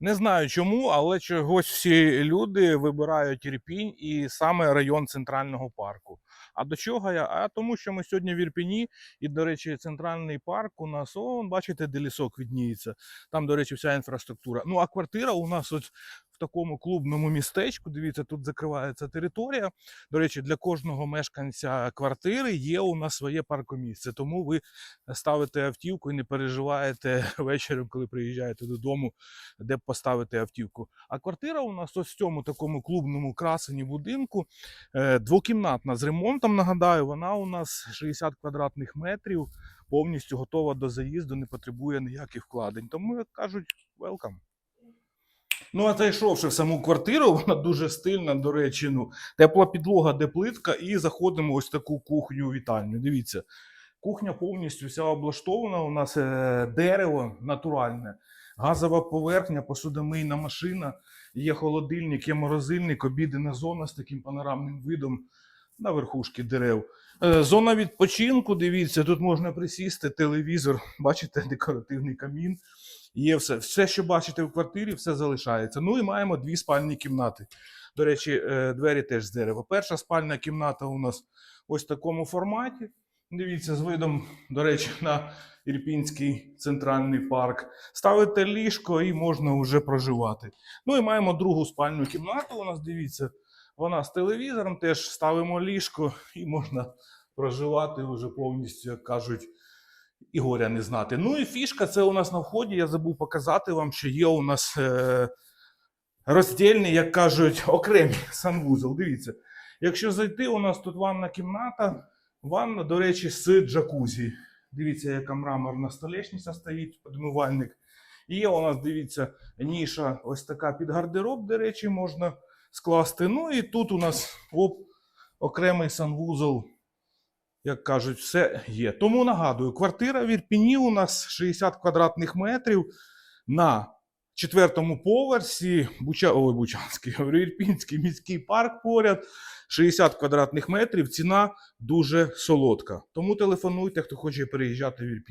Не знаю чому, але чогось всі люди вибирають Ірпінь і саме район центрального парку. А до чого я? А тому, що ми сьогодні в Ірпіні, і, до речі, центральний парк у нас, о, бачите, де лісок відніється. Там, до речі, вся інфраструктура. Ну, а квартира у нас от в такому клубному містечку. Дивіться, тут закривається територія. До речі, для кожного мешканця квартири є у нас своє паркомісце. Тому ви ставите автівку і не переживаєте вечором, коли приїжджаєте додому, де поставити автівку. А квартира у нас ось в цьому такому клубному красені будинку, е, двокімнатна з ремонтом. Нагадаю, вона у нас 60 квадратних метрів, повністю готова до заїзду, не потребує ніяких вкладень. Тому кажуть, welcome. Ну, а зайшовши в саму квартиру, вона дуже стильна, до речі, ну, тепла підлога, де плитка, і заходимо ось таку кухню вітальню. Дивіться, кухня повністю вся облаштована. У нас е, дерево натуральне, газова поверхня, посудомийна машина, є холодильник, є морозильник, обідена зона з таким панорамним видом на верхушки дерев. Е, Зона відпочинку, дивіться, тут можна присісти, телевізор, бачите, декоративний камін. Є все. Все, що бачите в квартирі, все залишається. Ну і маємо дві спальні кімнати. До речі, е, двері теж з дерева. Перша спальна кімната у нас ось в такому форматі. Дивіться, з видом, до речі, на Ірпінський центральний парк. Ставите ліжко і можна вже проживати. Ну і маємо другу спальну кімнату. У нас дивіться, вона з телевізором. Теж ставимо ліжко і можна проживати вже повністю, як кажуть, і горя не знати. Ну і фішка це у нас на вході. Я забув показати вам, що є у нас е, роздільний, як кажуть, окремий санвузол. Дивіться, якщо зайти, у нас тут ванна кімната, ванна, до речі, з джакузі. Дивіться, яка мраморна столешниця стоїть, подмивальник. І є у нас, дивіться, ніша ось така під гардероб, до речі, можна скласти. Ну і тут у нас оп, окремий санвузол як кажуть, все є. Тому нагадую, квартира в Ірпіні у нас 60 квадратних метрів на четвертому поверсі. Буча... Ой, Бучанський, Ірпінський міський парк поряд. 60 квадратних метрів. Ціна дуже солодка. Тому телефонуйте, хто хоче переїжджати в Ірпінь.